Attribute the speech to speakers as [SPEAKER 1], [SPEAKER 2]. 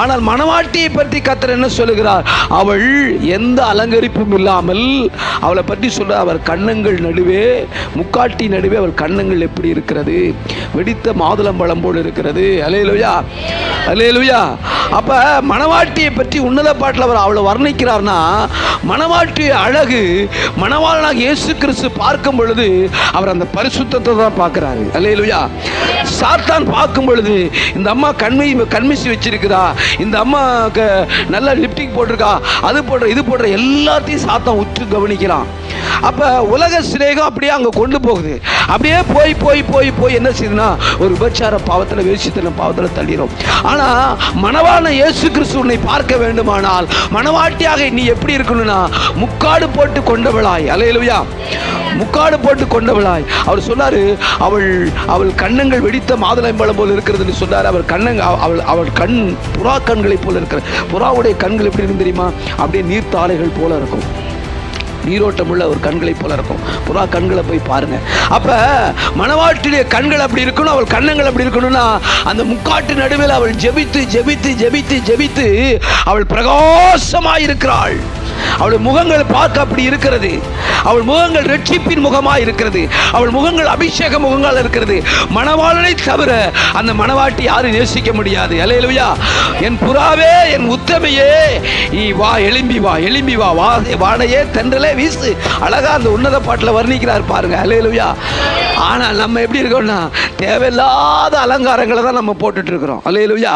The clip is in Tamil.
[SPEAKER 1] ஆனால் மணவாட்டியை பற்றி கத்தர் என்ன சொல்லுகிறார்? அவள் எந்த அலங்கரிப்பும் இல்லாமல் அவளை பற்றி சொல்ற அவர் கண்ணங்கள் நடுவே முக்காட்டி நடுவே அவள் கண்ணங்கள் எப்படி இருக்கிறது? வெடித்த மாதுளம்பழம் போல் இருக்கிறது. அலையலுயா அலையலுயா அப்ப மணவாட்டியை பற்றி உன்னத பாட்டில் அவர் அவளை வர்ணிக்கிறார்னா மணவாட்டி அழகு மணவாளனாக இயேசு கிறிஸ்து பார்க்கும் பொழுது அவர் அந்த பரிசுத்தத்தை தான் பார்க்கிறாரு. அலையலுயா சாத்தான் பார்க்கும் பொழுது இந்த அம்மா கண்மை கண்மிசி இருக்குதா? இந்த அம்மாவுக்கு நல்லா நல்ல லிப்டிக் போட்டிருக்கா? அது போடுற இது போடுற எல்லாத்தையும் சாத்தான் உற்று கவனிக்கிறான். அப்ப உலக சிநேகம் அப்படியே அங்க கொண்டு போகுது. அப்படியே போய் போய் போய் போய் என்ன செய்யுதுன்னா ஒரு விபச்சார பாவத்தில் வேசித்தன பாவத்தில் தள்ளிடும் ஆனா மணவாளன இயேசு கிறிஸ்துவனை பார்க்க வேண்டுமானால் மணவாட்டியாக நீ எப்படி இருக்கணும்னா முக்காடு போட்டு கொண்டவளாய். அலையலுயா முக்காடு போட்டு கொண்டவளாய். அவர் சொன்னாரு அவள் அவள் கண்ணங்கள் வெடித்த மாதுளம்பழம் போல இருக்கிறதுன்னு சொன்னார். அவர் கண்ணங்க அவ- அவள் அவள் கண் புறா கண்களைப் போல இருக்கிற புறாவுடைய கண்கள் எப்படி இருக்கும் தெரியுமா? அப்படியே நீர்த்தாரைகள் போல இருக்கும். நீரோட்டம் உள்ள ஒரு கண்களைப் போல இருக்கும். புறா கண்களை போய் பாருங்க. அப்ப மணவாட்டிலே கண்கள் அப்படி இருக்கணும் அவள் கண்ணங்கள் அப்படி இருக்கணும்னா அந்த முக்காட்டு நடுவில் அவள் ஜெபித்து ஜெபித்து ஜெபித்து ஜெபித்து அவள் பிரகாசமாய் இருக்கிறாள். அவள் முகங்கள் பார்க்க அப்படி இருக்கிறது. அவள் முகங்கள் ரட்சிப்பின் முகமாக இருக்கிறது. அவள் முகங்கள் அபிஷேக முகங்கள் இருக்கிறது. மணவாளனை தவிர அந்த மணவாட்டி யாரும் நேசிக்க முடியாது. அலையலுயா என் புறாவே என் உத்தமையே நீ வா எலும்பி வா எலும்பி வா வா வாடையே தென்றலே வீசு. அழகா அந்த உன்னத பாட்டில் வர்ணிக்கிறார் பாருங்க. அலையலுயா ஆனால் நம்ம எப்படி இருக்கோம்னா தேவையில்லாத அலங்காரங்களை தான் நம்ம போட்டுட்டு இருக்கிறோம். அலையலுயா